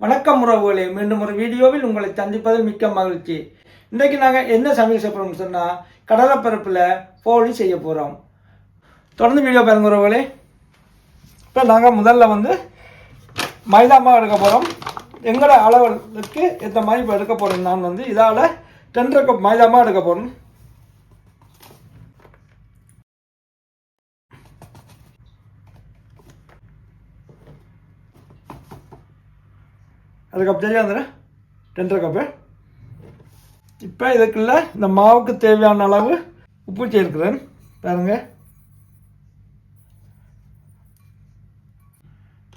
வணக்கம் உறவுகளே மீண்டும் ஒரு வீடியோவில் உங்களை சந்திப்பதில் மிக்க மகிழ்ச்சி. இன்றைக்கு நாங்கள் என்ன சமையல் செய்ய போகிறோம்னு சொன்னால் கடலைப்பருப்பில் போலி செய்ய போகிறோம் தொடர்ந்து வீடியோ பாருங்க உறவுகளே. இப்போ நாங்கள் முதல்ல வந்து மைதா மாவு எடுக்க போகிறோம் எங்களோட அளவுக்கு ஏற்ற மாதிரி இப்போ எடுக்க போகிறோம் நான் வந்து இதால் ரெண்டரை கப் மைதா மாவு எடுக்க போகிறேன் அது கப் தெரியும் வந்துடுறேன் ரெண்டரை கப்பு இப்போ இதுக்குள்ள இந்த மாவுக்கு தேவையான அளவு உப்பு சேர்க்கிறேன். பாருங்க.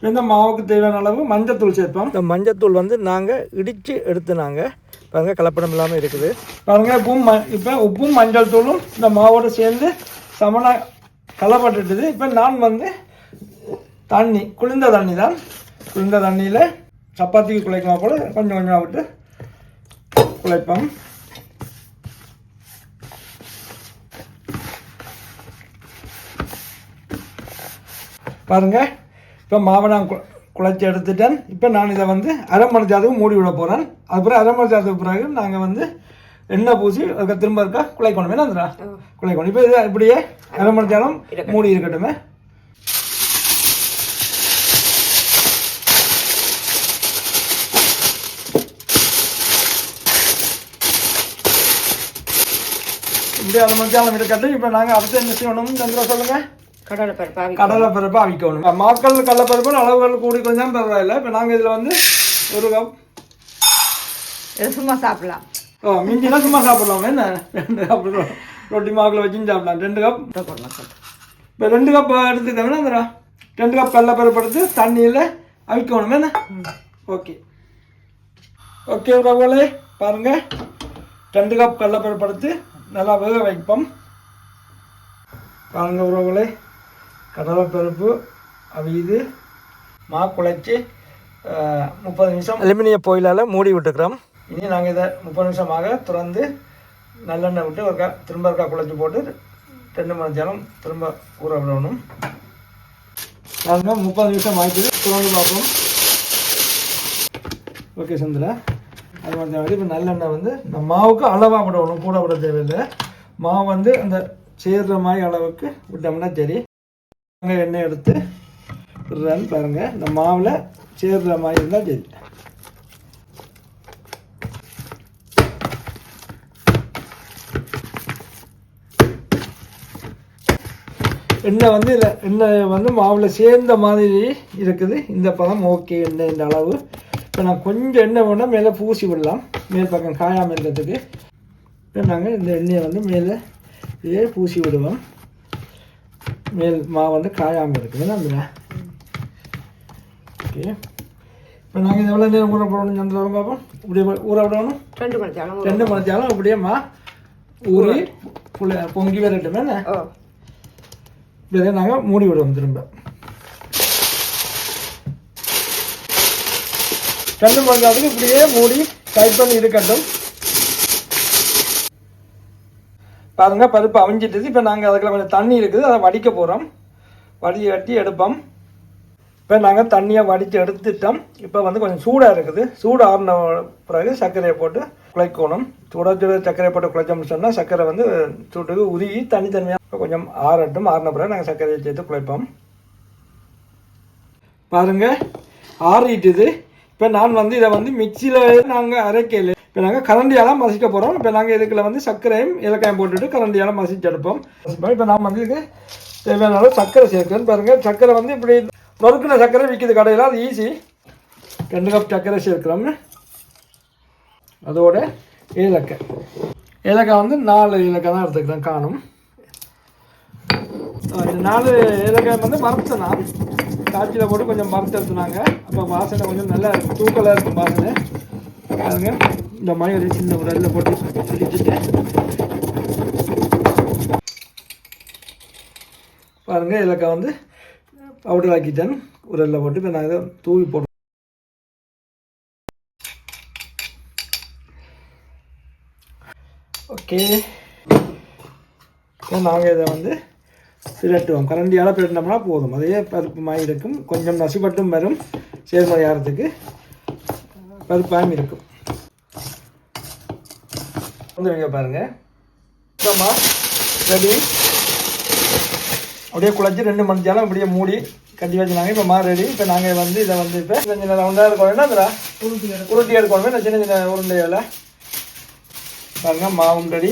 இந்த மாவுக்கு தேவையான அளவு மஞ்சத்தூள் சேர்ப்போம். இந்த மஞ்சத்தூள் வந்து நாங்கள் இடித்து எடுத்து நாங்கள் பாருங்க கலப்படம் இல்லாமல் இருக்குது. பாருங்க உப்பும் ம இப்போ உப்பும் மஞ்சள் தூளும் இந்த மாவோடு சேர்ந்து சமனா கலப்பட்டுட்டுது. இப்போ நான் வந்து தண்ணி குளிர்ந்த தண்ணி தான். குளிர்ந்த தண்ணியில் சப்பாத்திக்கு குழைக்கலாம் கூட கொஞ்சம் கொஞ்சமாக விட்டு குழைப்போம். பாருங்க இப்போ மாவை நான் குழைச்சி எடுத்துட்டேன். இப்போ நான் இதை வந்து அரை மணி ஜாதகம் மூடி விட போகிறேன் அதுக்கப்புறம் அரை மணி ஜாதகம் பிறகு நாங்கள் வந்து எண்ணெய் பூசி அதுக்கு திரும்ப இருக்கா குழைக்கணும் வேணாந்திரா குழைக்கணும். இப்போ இது இப்படியே அரை மணி ஜாதம் மூடி இருக்கட்டுமே. அரை மணி ஜாதம் இருக்கட்டும். இப்போ நாங்கள் அடுத்து என்ன செய்யணும் சந்திரா சொல்லுங்கள் கடலை பருப்பு கடலை பருப்பு அவிக்கணும் மாக்கள் கடலைப்பருப்பு அளவுகள் கூடி கொஞ்சம் பரவாயில்ல. இப்போ நாங்கள் இதில் வந்து ஒரு கப் சும்மா சாப்பிடலாம். ஓ மிஞ்சினா சும்மா சாப்பிடலாம்? என்ன? ரெண்டு கப் ரொட்டி மாவுல வச்சும் சாப்பிடலாம். ரெண்டு கப். இப்போ ரெண்டு கப் எடுத்துக்கிட்டோம்னா அந்த ரெண்டு கப் கடலைப்பருப்பு எடுத்து தண்ணியில் அவிக்கணும். என்ன? ஓகே. ஓகே உறவுகளே பாருங்க. ரெண்டு கப் கடலைப்பருப்பு எடுத்து நல்லா வேக வைப்போம். பாருங்க உறவுகளே கடலைப்பருப்பு அவியுது மா குழைச்சி முப்பது நிமிஷம் அலுமினிய பொயிலால் மூடி விட்டுக்கிறோம். இனி நாங்கள் இதை முப்பது நிமிஷமாக திறந்து நல்லெண்ணெய் விட்டு ஒருக்கா திரும்ப ஒருக்கா குழைச்சி போட்டு ரெண்டு மணி நேரம் திரும்ப ஊற விடணும். நாங்கள் முப்பது நிமிஷம் ஆகிட்டு திறந்து பார்ப்போம். ஓகே சந்திரா. அது மாதிரி இப்போ நல்லெண்ணெய் வந்து இந்த மாவுக்கு அளவாக விட விடணும் கூட விட தேவையில்லை. மாவு வந்து அந்த சேர்ற மாதிரி அளவுக்கு விட்டோம்னா சரி. நாங்கள் எண்ணெய் எடுத்து விடுறான்னு பாருங்கள் இந்த மாவில் சேர்ற மாதிரி இருந்தால் சரி. எண்ணெய் வந்து இல்லை எண்ணெய் வந்து மாவில் சேர்ந்த மாதிரி இருக்குது. இந்த பதம் ஓகே எண்ணெய் இந்த அளவு. இப்போ நான் கொஞ்சம் எண்ணெய் வேணால் மேலே பூசி விடலாம். மேல் பக்கம் காயாமல் இருக்கிறதுக்கு இப்போ நாங்கள் இந்த எண்ணெயை வந்து மேலே இதே பூசி விடுவோம். மேல் மாவு வந்து காயாமல் இருக்குது அந்த ஓகே. இப்போ நாங்கள் இது எவ்வளோ நேரம் ஊற போடணும் சந்திரம் பார்ப்போம் இப்படியே ஊற விடணும்? ரெண்டு மணி நேரம் ரெண்டு மணி நேரம். அப்படியே மா ஊறி பொங்கி வரட்டுமே இதை நாங்கள் மூடி விடுவோம் திரும்ப. கண்ணு மங்காதுக்கு இப்படியே மூடி டைட் பண்ணி இருக்கட்டும் பாருங்க பருப்பு அவிஞ்சிட்டுது இப்போ நாங்கள் அதுக்குள்ள கொஞ்சம் தண்ணி இருக்குது. அதை வடிக்க போகிறோம் வடி வட்டி எடுப்போம். இப்போ நாங்கள் தண்ணியை வடித்து எடுத்துட்டோம். இப்போ வந்து கொஞ்சம் சூடாக இருக்குது. சூடு ஆறின பிறகு சர்க்கரையை போட்டு குழைக்கணும். சுட சுட சர்க்கரையை போட்டு குழைச்சோம்னு சொன்னால் சர்க்கரை வந்து சூட்டுக்கு உருகி தனித்தனியாக கொஞ்சம் ஆறட்டும். ஆறின பிறகு நாங்கள் சர்க்கரையை சேர்த்து குழைப்போம். பாருங்கள் ஆறிட்டுது. இப்போ நான் வந்து இதை வந்து மிக்சியில் நாங்கள் அரைக்கல. இப்போ நாங்கள் கரண்டியால் மசிக்க போகிறோம் இப்போ நாங்கள் இதுக்குள்ள வந்து சர்க்கரையும் ஏலக்காயும் போட்டுட்டு கரண்டியால் மசிச்சு எடுப்போம் இப்போ நான் வந்து இதுக்கு தேவையான சர்க்கரை சேர்க்குறேன்னு பாருங்கள் சர்க்கரை வந்து இப்படி நொறுக்கின சர்க்கரை விற்கிது கடையில். அது ஈஸி ரெண்டு கப் சர்க்கரை சேர்க்கிறோம். அதோட ஏலக்காய். ஏலக்காய் வந்து நாலு ஏலக்காய் தான் எடுத்துக்கிறேன். காணும். நாலு ஏலக்காய் வந்து மரத்து நான் காய்ச்சியில் போட்டு கொஞ்சம் மரத்து அப்போ வாசனை கொஞ்சம் நல்லா இருக்கும் தூக்கலாக இருக்கும் வாசனை பாருங்க. இந்த மாதிரி ஒரு சின்ன ஒரு அதில் போட்டு பிடிச்சிட்டு பாருங்க ஏலக்காய் வந்து பவுடர் ஆக்கிட்டேன். ஒரு அரில் போட்டு இப்போ நான் இதை தூவி போட்டு ஓகே நாங்கள் இதை வந்து பிரட்டுவோம் கரண்டியால் பிரட்டினோம்னா போதும். அதே பருப்பு மாதிரி இருக்கும். கொஞ்சம் நசிப்பட்டும் வரும். சேர்மதி ஆகிறதுக்கு பருப்பாயும் இருக்கும். வந்து வைங்க பாருங்க. சுத்தமா ரெடி அப்படியே குழச்சி ரெண்டு மணி நேரம் அப்படியே மூடி கட்டி வச்சுனாங்க இப்போ மா ரெடி இப்போ நாங்கள் வந்து இதை வந்து இப்போ சின்ன சின்ன ரவுண்டாக இருக்கணும் என்ன உருட்டி எடுக்கணும். இந்த சின்ன சின்ன உருண்டையில் பாருங்க மாவும் ரெடி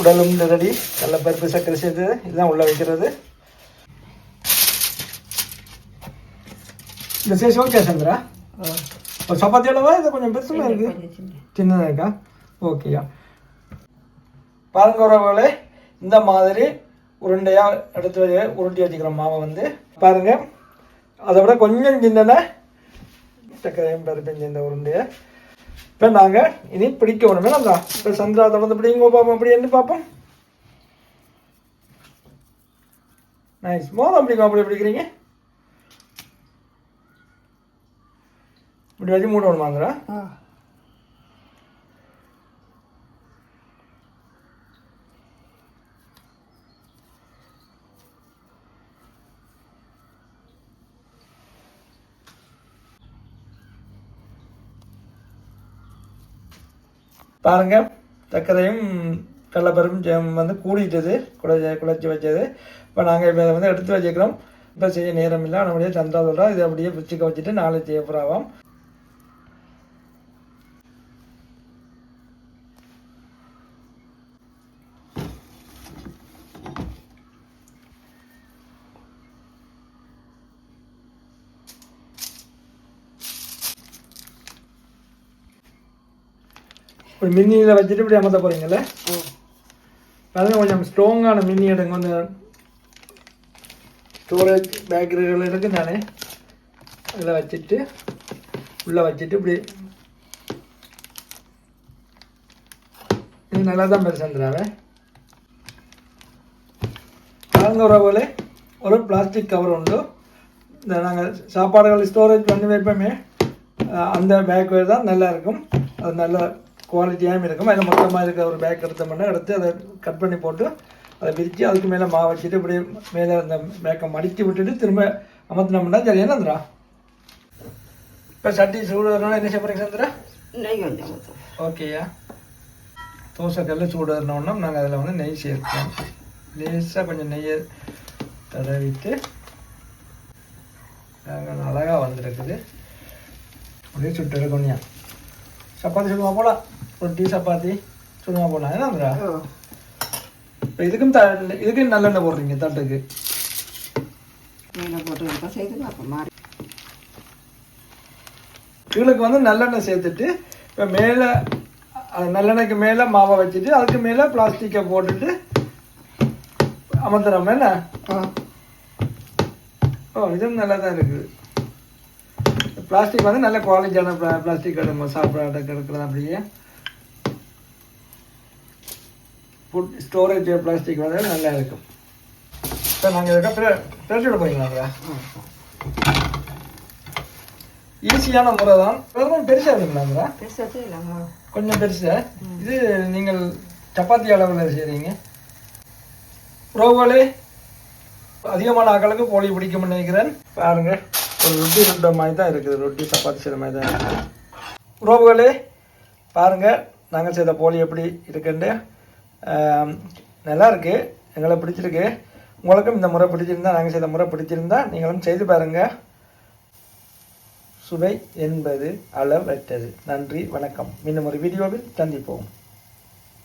உடலும் ரெடி கடலப்பருப்பு சர்க்கரை சேர்த்து இதுதான் உள்ளே வைக்கிறது. இந்த சைஸ் ஓகே சந்திரா? ஒரு சப்பாத்தி அளவா? இது கொஞ்சம் பெருசுமா இருக்கு? சின்னதாக இருக்கா? ஓகேயா பாருங்க உறவுகளே. இந்த மாதிரி உருண்டையாக எடுத்து உருட்டி வச்சுக்கிறோம் மாவை வந்து பாருங்க. அதை விட கொஞ்சம் சின்னன சக்கரையும் பருப்பும் இந்த உருண்டையை இப்போ நாங்கள் இனி பிடிக்க வேணுமே நம்ம இப்போ சந்திரா தொடர்ந்து பிடிங்கோ பார்ப்போம் அப்படி என்ன பார்ப்போம் நைஸ் மோதம் பிடிக்கும் அப்படி பிடிக்கிறீங்க இப்படி வச்சு மூட பாருங்கள் பாருங்க. சர்க்கரையும் கடலப்பருப்பும் வந்து கூடிட்டது. குழச்சி குழச்சி வச்சது. இப்போ நாங்கள் இப்போ அதை வந்து எடுத்து வச்சுக்கிறோம். இப்போ செய்ய நேரம் இல்லை. ஆனால் அப்படியே சந்தா சொல்கிறோம் இதை அப்படியே பிச்சுக்க வச்சுட்டு நாளை செய்ய போகிறாவோம் ஒரு மின்னியில் வச்சுட்டு இப்படி அமர்த்த போகிறீங்கல்ல பாருங்க கொஞ்சம் ஸ்ட்ராங்கான மின்னி எடுங்க கொஞ்சம் ஸ்டோரேஜ் பேக்கரிகள் இருக்கு தானே அதில் வச்சுட்டு உள்ளே வச்சுட்டு இப்படி இது நல்லா தான் பெருசாந்துறாவே பாருங்க போல ஒரு பிளாஸ்டிக் கவர் உண்டு இந்த நாங்கள் சாப்பாடுகள் ஸ்டோரேஜ் பண்ணி வைப்போமே அந்த பேக் தான் நல்லா இருக்கும் அது நல்ல குவாலிட்டியாகவும் இருக்கும். அதில் மொத்தமாக இருக்க ஒரு பேக் எடுத்தோம்னா எடுத்து அதை கட் பண்ணி போட்டு அதை விரித்து அதுக்கு மேலே மாவு வச்சுட்டு இப்படி மேலே அந்த பேக்கை மடித்து விட்டுட்டு திரும்ப அமர்த்தினோம்னா சரி என்னந்துரா இப்போ சட்டி சூடு வரணும்னா என்ன செய்ய சந்திரா? ஓகேயா தோசைக்கல்ல சூடு வரணும்னா நாங்கள் அதில் வந்து நெய் சேர்ப்போம். லேசாக கொஞ்சம் நெய்யை தடவிட்டு நாங்கள் அழகாக வந்திருக்குது. அப்படியே சுட்டு எடுக்கணும்யா சப்பாத்தி சுடுமா போலாம் ரொட்டி சப்பாத்தி சுடுமா போலாம் என்னங்கிறா இப்போ இதுக்கும் த இதுக்கும் நல்லெண்ணெய் போடுறீங்க தட்டுக்கு. இதுக்கு வந்து நல்லெண்ணெய் சேர்த்துட்டு இப்போ மேலே நல்லெண்ணெய்க்கு மேலே மாவை வச்சுட்டு அதுக்கு மேலே பிளாஸ்டிக்கை போட்டுட்டு அமர்த்துறோம் என்ன? ஓ இதுவும் நல்லா தான் இருக்குது. பிளாஸ்டிக் வந்து நல்ல குவாலிட்டியான பிளாஸ்டிக் நம்ம சாப்பிட கிடக்குறது அப்படியே. ஃபுட் ஸ்டோரேஜ் பிளாஸ்டிக் வந்து நல்லா இருக்கும். இப்போ நாங்கள் இதுக்கு பிரிச்சு விட போறீங்களா ஈஸியான முறை தான். வெறும் பெருசாக இருக்குங்களா பெருசாக செய்யலாமா கொஞ்சம் பெருசு. இது நீங்கள் சப்பாத்தி அளவில் செய்கிறீங்க ரோகோலே அதிகமான ஆக்களுக்கு போலி பிடிக்கும்னு நினைக்கிறேன். பாருங்க. ஒரு ரொட்டி சுட்ட மாதிரி தான் இருக்குது. ரொட்டி சப்பாத்தி செய்கிற மாதிரி தான் இருக்குது. உறவுகளே பாருங்கள் நாங்கள் செய்த போலி எப்படி இருக்குன்னு. நல்லா இருக்குது எங்களை பிடிச்சிருக்கு. உங்களுக்கும் இந்த முறை பிடிச்சிருந்தா நாங்கள் செய்த முறை பிடிச்சிருந்தா நீங்களும் செய்து பாருங்கள் சுவை என்பது அளவற்றது. நன்றி வணக்கம். இன்னும் ஒரு வீடியோவில் சந்திப்போம்.